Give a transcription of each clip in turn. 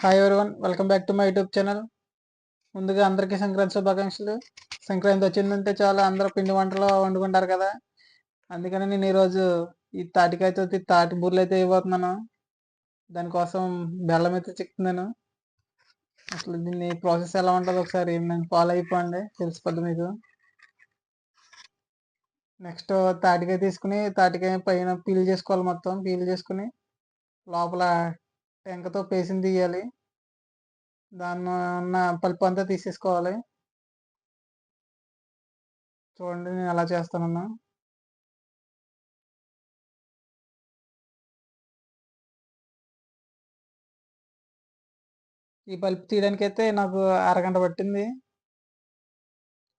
Hi everyone welcome back to my YouTube channel ముందుగా అందరికీ సంక్రాంతి శుభాకాంక్షలు. సంక్రాంతి వచ్చిందంటే చాలా అందరూ పిండి వంటలు వండుకుంటారు కదా. అందుకని నేను ఈరోజు ఈ తాటికాయతో తాటి బూర్లు అయితే ఇవ్వబోతున్నాను. దానికోసం బెల్లం అయితే చిక్కుతున్నాను. అసలు దీన్ని ప్రాసెస్ ఎలా ఉంటుందో ఒకసారి నేను ఫాలో అయిపోండి తెలిసిపోద్ది మీకు. నెక్స్ట్ తాటికాయ తీసుకుని తాటికాయ పైన పీల్ చేసుకోవాలి మొత్తం పీల్ చేసుకుని లోపల టెంకతో పేసిన తీయాలి. దాన్ని ఉన్న పల్పు అంతా తీసేసుకోవాలి. చూడండి నేను ఎలా చేస్తానన్నా. ఈ పల్పు తీయడానికి అయితే నాకు అరగంట పట్టింది.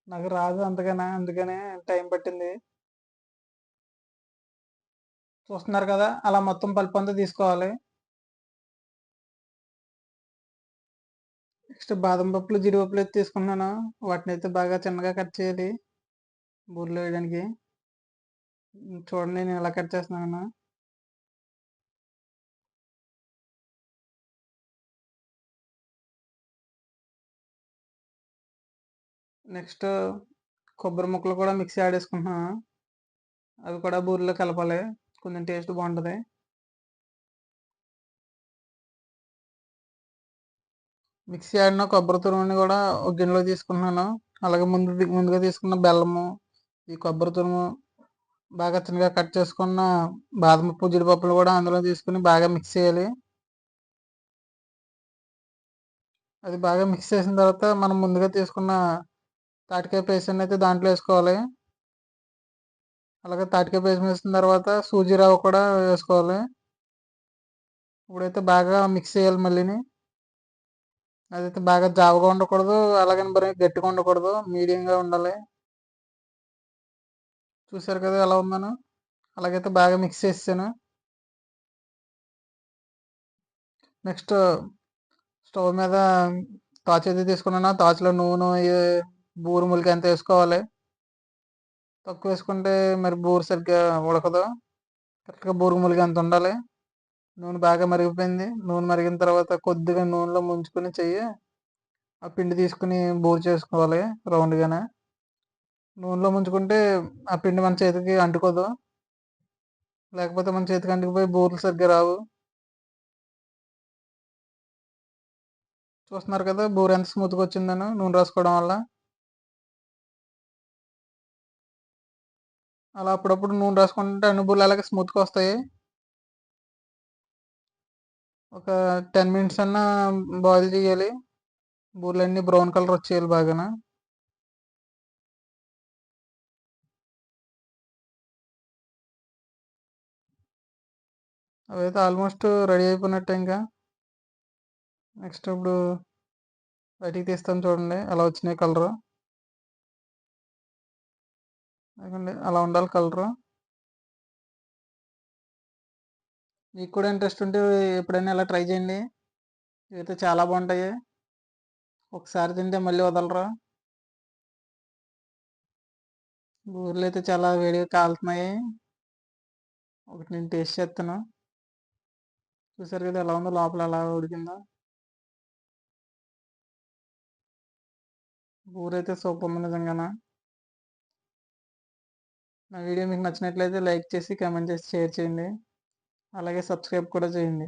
నాకు రాదు అంతగానే అందుకనే టైం పట్టింది. చూస్తున్నారు కదా అలా మొత్తం పల్పు అంతా తీసుకోవాలి. నెక్స్ట్ బాదం పప్పులు జీడిపప్పులు అయితే తీసుకున్నాను. వాటిని అయితే బాగా చిన్నగా కట్ చేయాలి. బూరెలు వేయడానికి. చూడండి నేను ఎలా కట్ చేస్తున్నాను. నెక్స్ట్ కొబ్బరి ముక్కలు కూడా మిక్సీ ఆడేసుకుంటున్నాను అవి కూడా బూరెలో కలపాలి. కొంచెం టేస్ట్ బాగుంటుంది. మిక్సీ ఆడిన కొబ్బరి తురుముని కూడా ఒక గిన్నెలో తీసుకున్నాను అలాగే ముందు ముందుగా తీసుకున్న బెల్లము ఈ కొబ్బరి తురుము బాగా చిన్నగా కట్ చేసుకున్న బాదం పప్పు జీడిపప్పులు కూడా అందులో తీసుకుని బాగా మిక్స్ చేయాలి. అది బాగా మిక్స్ చేసిన తర్వాత మనం ముందుగా తీసుకున్న తాటికాయ పేస్ట్ అయితే దాంట్లో వేసుకోవాలి. అలాగే తాటికాయ పేస్ట్ వేసిన తర్వాత సూజీ రవ్వ కూడా వేసుకోవాలి. ఇప్పుడైతే బాగా మిక్స్ చేయాలి మళ్ళీని. అదైతే బాగా జావగా ఉండకూడదు అలాగని మరి గట్టిగా ఉండకూడదు మీడియంగా ఉండాలి. చూసారు కదా ఎలా ఉందను? అలాగైతే బాగా మిక్స్ చేసాను నెక్స్ట్ స్టవ్ మీద తాచు అయితే తీసుకున్నాను. తాచులో నూనె బూరు ములికి ఎంత వేసుకోవాలి. తక్కువ వేసుకుంటే మరి బూరు సరిగ్గా ఉడకదు. కరెక్ట్గా బూరు ములికి ఎంత ఉండాలి. నూనె బాగా మరిగిపోయింది. నూనె మరిగిన తర్వాత కొద్దిగా నూనెలో ముంచుకొని చెయ్యి. ఆ పిండి తీసుకుని బూరు చేసుకోవాలి రౌండ్గానే. నూనెలో ముంచుకుంటే ఆ పిండి మన చేతికి అంటుకోదు. లేకపోతే మన చేతికి అంటుకుపోయి బూరెలు సరిగ్గా రావు. చూస్తున్నారు కదా బూర ఎంత స్మూత్గా వచ్చిందని నూనె రాసుకోవడం వల్ల. అలా అప్పుడప్పుడు నూనె రాసుకుంటే అన్ని బూరెలు అలాగే స్మూత్గా వస్తాయి. ఒక టెన్ మినిట్స్ అన్నా బాయిల్ చేయాలి. బూరెలన్నీ బ్రౌన్ కలర్ వచ్చేయాలి బాగాన. అవైతే ఆల్మోస్ట్ రెడీ అయిపోయినట్టే ఇంకా. నెక్స్ట్ ఇప్పుడు బయటికి తీస్తాను చూడండి అలా వచ్చినాయి కలరు అలా ఉండాలి కలరు మీకు కూడా ఇంట్రెస్ట్ ఉంటే ఎప్పుడైనా ఇలా ట్రై చేయండి. ఇవైతే చాలా బాగుంటాయి. ఒకసారి తింటే మళ్ళీ వదలరా. ఊర్లో అయితే చాలా వేడిగా కాలుతున్నాయి. ఒకటి నేను టేస్ట్ చేస్తాను చూసారు కదా ఎలా ఉందో లోపల ఎలా ఉడికిందో. ఊరైతే సూపర్ ఉంది నిజంగానా. నా వీడియో మీకు నచ్చినట్లయితే లైక్ చేసి కామెంట్ చేసి షేర్ చేయండి. అలాగే సబ్స్క్రైబ్ కూడా చేయండి.